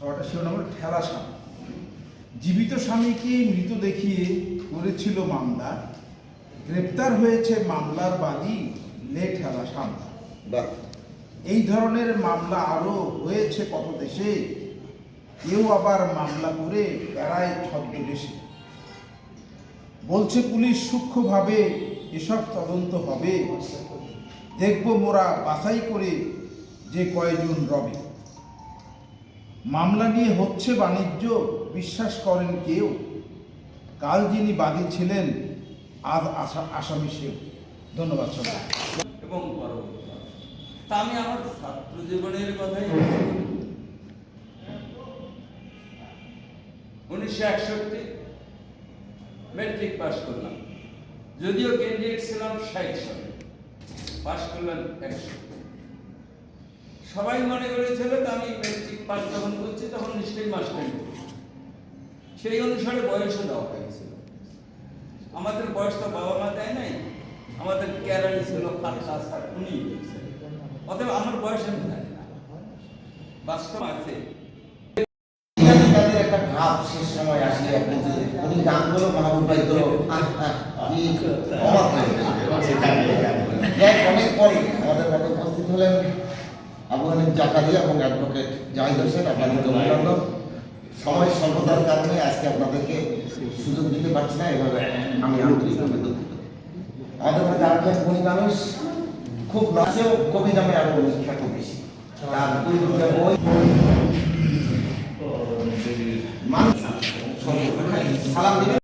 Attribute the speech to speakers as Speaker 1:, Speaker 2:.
Speaker 1: খাওয়াটা শিরোনাম হলো ঠেলা স্বামী। জীবিত স্বামীকে মৃত দেখিয়ে করেছিল মামলা। গ্রেপ্তার হয়েছে মামলার বাদী লে ঠেলা
Speaker 2: বাহ।
Speaker 1: এই ধরনের মামলা আরও হয়েছে কত দেশে? কেউ আবার মামলা করে বেড়ায় ছদ্মবেশে। বলছে পুলিশ সূক্ষ্মভাবে এসব তদন্ত হবে। দেখব মোরা বাছাই করে যে কয়জন রবে। মামলা নিয়ে হচ্ছে বাণিজ্য, বিশ্বাস করেন কেউ। কাল যিনি বাদী ছিলেন, আজ আশা আসামি সেও। ধন্যবাদ সবাই
Speaker 3: এবং তা আমি আমার ছাত্র জীবনের কথাই উনিশশো একষট্টি মেট্রিক পাস করলাম। যদিও ক্যান্ডিডেট ছিলাম ষাট সালে পাস করলাম একষট্টি সবাই মনে করেছিল যে আমি মেট্রিক পাস যখন করছি তখন নিশ্চয়ই মাস্টার সেই অনুসারে বয়সও দেওয়া হয়েছিল আমাদের বয়স তো বাবা মা দেয় নাই আমাদের ক্যারালি ছিল ফাঁকা স্যার উনি অতএব আমার বয়স আমি জানি না। বাস্তব আছে।
Speaker 2: তাদের একটা ভাব শেষ সময় আসলে উনি গানগুলো। যাক, অনেক পরে আমাদের উপস্থিত হলেন আবু হানিফ জাকারিয়া এবং অ্যাডভোকেট জাহিদ হোসেন, আপনাদের অভিনন্দন সময় স্বল্পতার কারণে আজকে আপনাদেরকে সুযোগ দিতে পারছি না, এভাবে আমি আন্তরিকভাবে দুঃখিত আমাদের মধ্যে আরও এক গুণী মানুষ, খুব নাচেও কবি নামে আরও খ্যাত বেশি। তার দুই দুটো বই। মানুষ সালাম দিবেন।